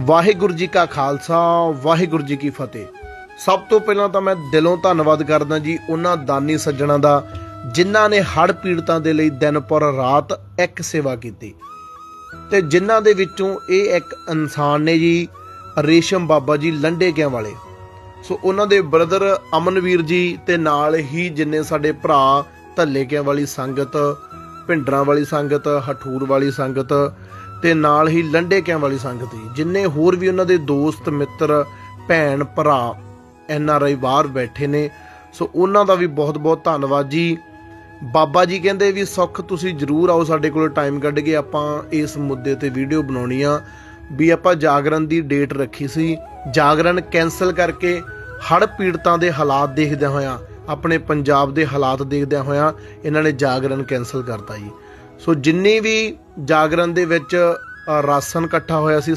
ਵਾਹਿਗੁਰੂ ਜੀ ਕਾ ਖਾਲਸਾ, ਵਾਹਿਗੁਰੂ ਜੀ ਕੀ ਫਤਿਹ। ਸਭ ਤੋਂ ਪਹਿਲਾਂ ਤਾਂ ਮੈਂ ਦਿਲੋਂ ਧੰਨਵਾਦ ਕਰਦਾ ਜੀ ਉਹਨਾਂ ਦਾਨੀ ਸੱਜਣਾ ਦਾ, ਜਿਨ੍ਹਾਂ ਨੇ ਹੜ੍ਹ ਪੀੜਤਾਂ ਦੇ ਲਈ ਦਿਨ ਪਰ ਰਾਤ ਇੱਕ ਸੇਵਾ ਕੀਤੀ। ਤੇ ਜਿਨ੍ਹਾਂ ਦੇ ਵਿੱਚੋਂ ਇਹ ਇੱਕ ਇਨਸਾਨ ਨੇ ਜੀ, ਰੇਸ਼ਮ ਬਾਬਾ ਜੀ ਲੰਡੇ ਕਿਆਂ ਵਾਲੇ। ਸੋ ਉਹਨਾਂ ਦੇ ਬ੍ਰਦਰ ਅਮਨਵੀਰ ਜੀ ਤੇ ਨਾਲ ਹੀ ਜਿੰਨੇ ਸਾਡੇ ਭਰਾ ਧੱਲੇ ਕਿਆਂ ਵਾਲੀ ਸੰਗਤ, ਭਿੰਡਰਾਂ ਵਾਲੀ ਸੰਗਤ, ਹਠੂਰ ਵਾਲੀ ਸੰਗਤ ਤੇ ਨਾਲ ਹੀ ਲੰਡੇ ਕਿਆਂ ਵਾਲੀ ਸੰਗਤ ਜੀ ਜਿੰਨੇ ਹੋਰ ਵੀ ਉਹਨਾਂ ਦੇ ਦੋਸਤ, ਮਿੱਤਰ, ਭੈਣ, ਭਰਾ, ਐਨ ਆਰ ਆਈ ਬਾਹਰ ਬੈਠੇ ਨੇ, ਸੋ ਉਹਨਾਂ ਦਾ ਵੀ ਬਹੁਤ ਬਹੁਤ ਧੰਨਵਾਦ ਜੀ। ਬਾਬਾ ਜੀ ਕਹਿੰਦੇ ਵੀ, ਸੁੱਖ ਤੁਸੀਂ ਜਰੂਰ ਆਓ ਸਾਡੇ ਕੋਲ ਟਾਈਮ ਕੱਢ ਕੇ ਆਪਾਂ ਇਸ ਮੁੱਦੇ ਤੇ ਵੀਡੀਓ ਬਣਾਉਣੀ ਆ। ਵੀ ਆਪਾਂ ਜਾਗਰਣ ਦੀ ਡੇਟ ਰੱਖੀ ਸੀ। ਜਾਗਰਣ ਕੈਨਸਲ ਕਰਕੇ ਹੜ੍ਹ ਪੀੜਤਾਂ ਦੇ ਹਾਲਾਤ ਦੇਖਦਿਆਂ ਹੋਇਆਂ, ਆਪਣੇ ਪੰਜਾਬ ਦੇ ਹਾਲਾਤ ਦੇਖਦਿਆਂ ਹੋਇਆਂ, ਇਹਨਾਂ ਨੇ ਜਾਗਰਣ ਕੈਨਸਲ ਕਰਤਾ ਜੀ। ਸੋ ਜਿੰਨੀ ਵੀ ਜਾਗਰਣ ਦੇ ਵਿੱਚ ਰਾਸ਼ਨ ਇਕੱਠਾ ਹੋਇਆ ਸੀ